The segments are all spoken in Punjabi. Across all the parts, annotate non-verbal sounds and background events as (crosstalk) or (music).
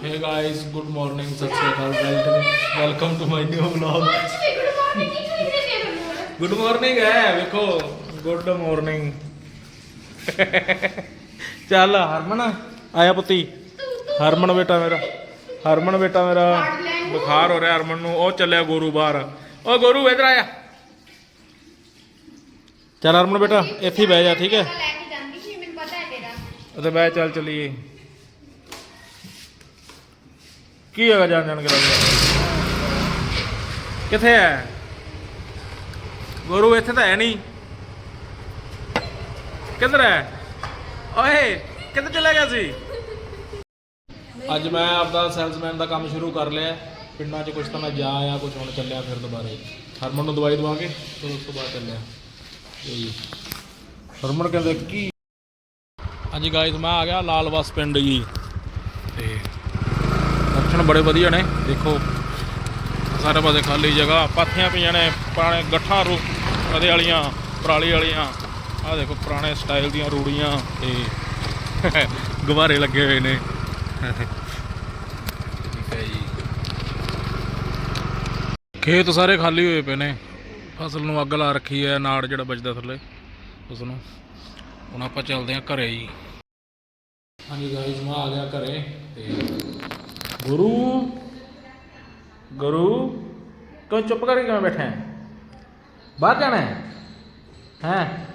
Hey guys, good morning, ਸਤਿ ਸ਼੍ਰੀ ਅਕਾਲ welcome to my new vlog good morning ਹੈ ਵੇਖੋ ਗੁੱਡ ਮਾਰਨਿੰਗ ਚੱਲ ਹਰਮਨ ਆਇਆ ਪੁੱਤੀ। ਹਰਮਨ ਬੇਟਾ ਮੇਰਾ ਹਰਮਨ ਬੇਟਾ ਮੇਰਾ। ਬੁਖਾਰ ਹੋ ਰਿਹਾ ਹਰਮਨ ਨੂੰ ਉਹ ਚੱਲਿਆ ਗੋਰੂ ਬਾਹਰ। ਓ ਗੋਰੂ ਇਧਰ ਆਇਆ ਚੱਲ ਹਰਮਨ ਬੇਟਾ ਇੱਥੇ ਹੀ ਬਹਿ ਜਾ ਠੀਕ ਹੈ? ਹੈ ਅਤੇ ਬਹਿ ਚੱਲ ਚਲੀਏ। ਕੀ ਹੈਗਾ ਜਾਣ ਜਾਣ ਕੇ ਲੱਗ ਗਿਆ ਕਿੱਥੇ ਹੈ ਗੁਰੂ ਇੱਥੇ ਤਾਂ ਹੈ ਨਹੀਂ। ਕਿੱਧਰ ਹੈ ਓਏ ਕਿੱਧਰ ਚਲਾ ਗਿਆ ਸੀ? ਅੱਜ ਮੈਂ ਆਪਦਾ ਸੇਲਸਮੈਨ ਦਾ ਕੰਮ ਸ਼ੁਰੂ ਕਰ ਲਿਆ। ਪਿੰਡਾਂ 'ਚ ਕੁਝ ਤਾਂ ਮੈਂ ਜਾ ਆਇਆ ਕੁਝ ਹੁਣ ਚੱਲਿਆ ਫਿਰ ਦੁਬਾਰੇ। ਹਰਮਨ ਨੂੰ ਦਵਾਈ ਦਵਾ ਕੇ ਫਿਰ ਉਸ ਤੋਂ ਬਾਅਦ ਚੱਲਿਆ। ਤੇ ਹਰਮਨ ਕਹਿੰਦੇ ਕੀ? ਹਾਂਜੀ ਗਾਇਸ ਮੈਂ ਆ ਗਿਆ ਲਾਲ ਬਸ ਪਿੰਡ ਜੀ। ਬੜੇ ਵਧੀਆ ਨੇ। ਦੇਖੋ, ਸਾਰੇ ਪਾਸੇ ਖਾਲੀ ਜਗ੍ਹਾ। ਪਾਥੀਆਂ ਪਈਆਂ ਨੇ, ਪੁਰਾਣੇ ਗੱਠਾਂ ਰੂ ਕਦੇ ਵਾਲੀਆਂ, ਪਰਾਲੀ ਵਾਲੀਆਂ। ਆਹ ਦੇਖੋ, ਪੁਰਾਣੇ ਸਟਾਈਲ ਦੀਆਂ ਰੂੜੀਆਂ ਤੇ (laughs) ਗੁਬਾਰੇ ਲੱਗੇ ਹੋਏ ਨੇ। ਠੀਕ ਹੈ ਜੀ। ਖੇਤ ਸਾਰੇ ਖਾਲੀ ਹੋਏ ਪਏ ਨੇ। ਫਸਲ ਨੂੰ ਅੱਗ ਲਾ ਰੱਖੀ ਹੈ, ਨਾੜ ਜਿਹੜਾ ਬਚਦਾ ਥੱਲੇ ਉਸ ਨੂੰ ਹੁਣ ਆਪਾਂ ਚੱਲਦੇ ਹਾਂ ਘਰੇ ਜੀ। ਹਾਂਜੀ ਗਾਇਸ ਮੈਂ ਆ ਗਿਆ ਘਰੇ ਤੇ ਗੁਰੂ ਗੁਰੂ ਕਿਉਂ ਚੁੱਪ ਕਰਕੇ ਕਿਵੇਂ ਬੈਠਾ ਹੈ? ਬਾਹਰ ਜਾਣਾ ਹੈ? ਹੈ?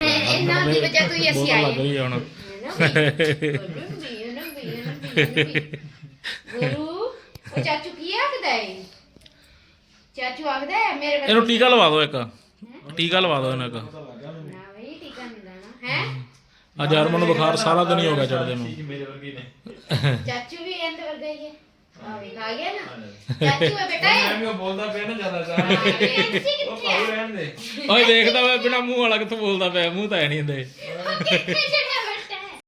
ਇਹਨਾਂ ਦੀ ਵਜ੍ਹਾ ਤੋਂ ਹੀ ਅਸੀਂ ਬੋਤਲ ਲੱਗ ਆਏ। ਗਈ ਹੁਣ। ਗੁਰੂ ਉਹ ਚਾਚੂ ਕੀ ਆਖਦਾ ਹੈ ਚਾਚੂ ਆਖਦਾ ਹੈ ਮੇਰੇ ਇਹਨੂੰ ਟੀਕਾ ਲਵਾ ਦਿਓ ਇੱਕ। ਟੀਕਾ ਲਵਾ ਦਿਓ ਇਹਨੂੰ ਇੱਕ ਨਾ ਬਈ ਟੀਕਾ ਨਹੀਂ ਲਾਣਾ ਹੈ ਅੱਜ ਹਰਮਨ ਨੂੰ ਬੁਖਾਰ ਸਾਰਾ ਦਿਨ ਹੀ ਹੋ ਗਿਆ ਚੜਦੇ ਨੂੰ। ਚਾਚੂ ਵੀ ਇੰਦ ਵਰਗਾ ਹੀ ਹੈ। ਆ ਵੀ ਖਾ ਗਿਆ ਨਾ। ਚਾਚੂ ਹੈ ਬੇਟਾ ਇਹ? ਬੋਲਦਾ ਪਿਆ ਨਾ ਜ਼ਿਆਦਾ ਐਂਸੀ ਕਿੱਥੇ ਹੈ ਰਹਿਣ ਦੇ ਓਏ ਦੇਖਦਾ ਮੈਂ ਬਿਨਾ ਮੂੰਹ ਵਾਲਾ ਕਿੱਥੋਂ ਬੋਲਦਾ ਪਿਆ ਮੂੰਹ ਤਾਂ ਹੈ ਨਹੀਂ ਹੁੰਦੇ ਉਹ ਕਿੱਥੇ ਚੜਿਆ ਬੈਠਾ ਹੈ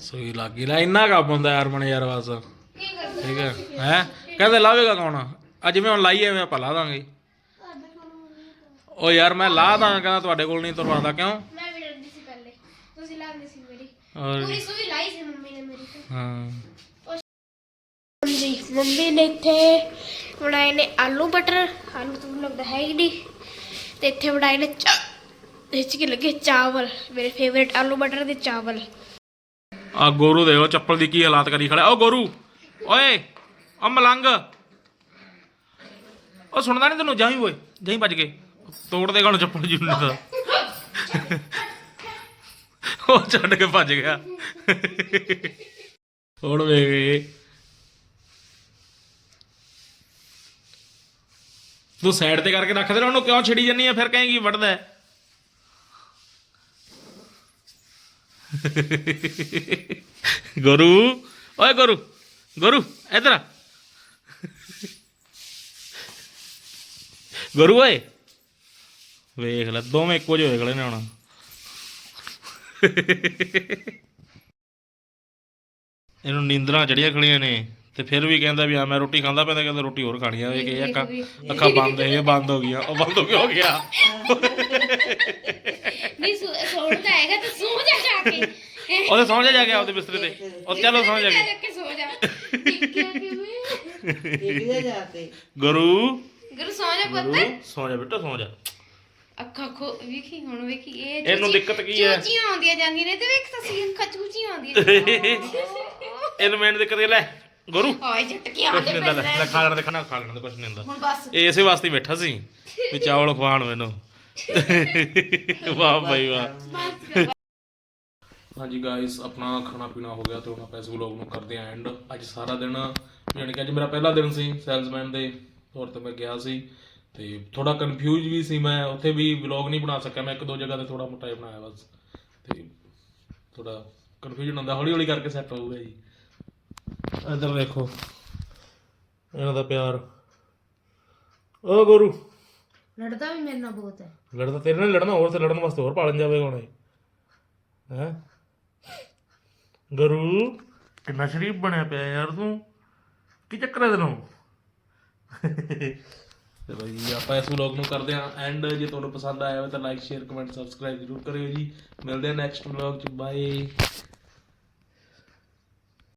ਸੂਈ ਲੱਗੀ ਲੈ ਇੰਨਾ ਕੰਮ ਹੁੰਦਾ ਹਰਮਨ ਯਾਰ ਬਸ। ਕੀ ਕਰਦਾ? ਠੀਕ ਹੈ ਹੈ? ਕਹਿੰਦੇ ਲਾਵੇਗਾ ਕੌਣ? ਅੱਜ ਮੈਂ ਹੁਣ ਲਾਈ ਐ ਮੈਂ ਆਪਾਂ ਲਾ ਦਾਂਗੇ। ਓ ਯਾਰ ਮੈਂ ਲਾ ਦਾਂਗਾ ਕਹਿੰਦਾ ਤੁਹਾਡੇ ਕੋਲ ਨਹੀਂ ਤੁਰਵਾਦਾ ਕਿਉਂ ਮੈਂ ਵੀ ਡਰਦੀ ਸੀ ਪਹਿਲੇ ਤੁਸੀਂ ਲਾਉਂਦੇ ਸੀ ਜੀ ਮੰਮੀ ਨੇ ਇੱਥੇ ਬਣਾਏ ਨੇ ਆਲੂ ਬਟਰ ਆਲੂ ਤਾਂ ਮੈਨੂੰ ਲੱਗਦਾ ਹੈ ਹੀ ਨਹੀਂ ਤੇ ਇੱਥੇ ਬਣਾਏ ਨੇ ਚਾ ਵਿੱਚ ਕੀ ਲੱਗੇ ਚਾਵਲ ਮੇਰੇ ਫੇਵਰਿਟ ਆਲੂ ਬਟਰ ਦੇ ਚਾਵਲ ਆ ਗੋਰੂ ਦੇਖੋ ਚੱਪਲ ਦੀ ਕੀ ਹਾਲਾਤ ਕਰੀ ਖੜਾ ਓ ਗੋਰੂ ਓਏ ਆ ਮਲੰਗ ਉਹ ਸੁਣਦਾ ਨਹੀਂ ਤੈਨੂੰ ਜਾਈ ਓਏ ਜਾਈ ਭੱਜ ਕੇ ਤੋੜ ਦੇਗਾ ਉਹਨੂੰ ਚੱਪਲ ਉਹ ਛੱਡ ਕੇ ਭੱਜ ਗਿਆ। ਹੁਣ ਵੇਖ ਤੂੰ ਸਾਈਡ ਤੇ ਕਰਕੇ ਰੱਖ ਦੇ ਉਹਨੂੰ ਕਿਉਂ ਛਿੜੀ ਜੰਨੀ ਆ, ਫਿਰ ਕਹੇਗੀ, ਵੱਢਦਾ ਹੈ। ਗੁਰੂ, ਓਏ ਗੁਰੂ ਗੁਰੂ, ਇਧਰ ਆ। ਗੁਰੂ ਓਏ। ਵੇਖ ਲੈ, ਦੋਵੇਂ ਇੱਕੋ ਜਿਹੇ ਹੋਏ ਖੜੇ ਨੇ ਹੁਣ। ਇਹਨੂੰ ਨੀਂਦਰਾਂ ਚੜੀਆਂ ਖੜੀਆਂ ਨੇ ਤੇ ਫਿਰ ਵੀ ਕਹਿੰਦਾ ਵੀ ਆ ਮੈਂ ਰੋਟੀ ਖਾਂਦਾ ਪੈਂਦਾ ਕਹਿੰਦਾ ਰੋਟੀ ਹੋਰ ਖਾਣੀ ਆ। ਇਹ ਅੱਖਾਂ ਅੱਖਾਂ ਬੰਦ ਇਹ ਬੰਦ ਹੋ ਗਈਆਂ ਉਹ ਬੰਦ ਹੋ ਗਿਆ ਹੋ ਗਿਆ। ਨਹੀਂ ਸੋੜਦਾ ਹੈਗਾ ਤਾਂ ਸੋ ਜਾ ਜਾ ਕੇ। ਉਹਦੇ ਸੌਂ ਜਾ ਜਾ ਕੇ ਆਪਦੇ ਬਿਸਤਰੇ ਤੇ। ਉਹ ਚਲੋ ਸੌਂ ਜਾ ਕੇ। ਕੇ ਸੋ ਜਾ। ਗੁਰੂ। ਗੁਰੂ ਸੋ ਜਾ ਪੁੱਤ। ਸੌਂ ਜਾ ਬੇਟਾ ਸੌਂ ਜਾ। ਅੱਖਾਂ ਖੋ ਵੇਖੀ ਹੁਣ ਵੇਖੀ ਇਹ ਇਹਨੂੰ ਦਿੱਕਤ ਕੀ ਹੈ? ਚੂਚੀਆਂ ਆਉਂਦੀਆਂ ਜਾਂਦੀਆਂ ਨੇ ਤੇ ਵੇਖ ਤੁਸੀਂ ਅੱਖਾਂ ਚੂਚੀਆਂ ਆਉਂਦੀਆਂ ਇਹਨੂੰ ਮੈਨੂੰ ਦਿੱਕਤ ਇਹ ਲੈ ਗੁਰੂ। ਹਾਏ ਝਟਕੀਆਂ ਕੁਛ ਆਉਂਦੇ ਨਹੀਂ ਹੁੰਦਾ ਲੈ ਲੈ ਖਾ ਲੈਣ ਦੇ ਖਾਣਾ ਖਾ ਲੈਣ ਦੇ ਕੁਛ ਨਹੀਂ ਹੁੰਦਾ। ਹੁਣ ਬਸ। ਇਹ ਇਸੇ ਵਾਸਤੇ ਹੀ ਬੈਠਾ ਸੀ ਵੀ ਚਾਵਲ ਖਵਾਣ ਮੈਨੂੰ। ਵਾਹ ਭਾਈ ਵਾਹ। ਹਾਂਜੀ ਗਾਇਸ ਆਪਣਾ ਖਾਣਾ ਪੀਣਾ ਹੋ ਗਿਆ ਤੇ ਹੁਣ ਆਪਾਂ ਇਸ ਵਲੌਗ ਨੂੰ ਕਰਦੇ ਆਂ ਐਂਡ ਅੱਜ ਸਾਰਾ ਦਿਨ ਯਾਨੀ ਕਿ ਅੱਜ ਮੇਰਾ ਪਹਿਲਾ ਦਿਨ ਸੀ ਸੇਲਸਮੈਨ ਦੇ ਤੌਰ ਤੇ ਮੈਂ ਗਿਆ ਸੀ। ਤੇ ਥੋੜਾ ਕਨਫਿਊਜ਼ ਵੀ ਸੀ ਮੈਂ ਉੱਥੇ ਵੀ ਵਲੌਗ ਨਹੀਂ ਬਣਾ ਸਕਿਆ ਮੈਂ ਇੱਕ ਦੋ ਜਗ੍ਹਾ ਤੇ ਥੋੜਾ ਮੋਟਾ ਬਣਾਇਆ ਬਸ। ਤੇ ਥੋੜਾ ਕਨਫਿਊਜ਼ਨ ਹੁੰਦਾ ਹੌਲੀ ਹੌਲੀ ਕਰਕੇ ਸੈੱਟ ਹੋਊਗਾ ਜੀ। ਇੱਧਰ ਦੇਖੋ ਇਹਨਾਂ ਦਾ ਪਿਆਰ। ਓ ਗੁਰੂ। ਲੜਦਾ ਵੀ ਮੇਰੇ ਨਾਲ ਬਹੁਤ ਹੈ। ਲੜਦਾ ਤੇਰੇ ਨਾਲ ਲੜਨਾ ਹੋਰ ਤੇ ਲੜਨ ਵਾਸਤੇ ਹੋਰ ਪਾਲਣ ਜਾਵੇਗਾ ਹੁਣ ਇਹ। ਹੈ? ਗੁਰੂ ਕਿੰਨਾ ਸ਼ਰੀਫ ਬਣਿਆ ਪਿਆ ਯਾਰ ਤੂੰ। ਕੀ ਚੱਕਰ ਹੈ ਤੈਨੂੰ? ਚਲੋ ਜੀ, ਆਪਾਂ ਇਸ ਵਲੌਗ ਨੂੰ ਕਰਦੇ ਹਾਂ ਐਂਡ ਜੇ ਤੁਹਾਨੂੰ ਪਸੰਦ ਆਇਆ ਹੋਵੇ ਤਾਂ ਲਾਈਕ ਸ਼ੇਅਰ ਕਮੈਂਟ ਸਬਸਕ੍ਰਾਈਬ ਜ਼ਰੂਰ ਕਰਿਓ ਜੀ। ਮਿਲਦੇ ਹਾਂ ਨੈਕਸਟ ਵਲੌਗ ਚ। ਬਾਏ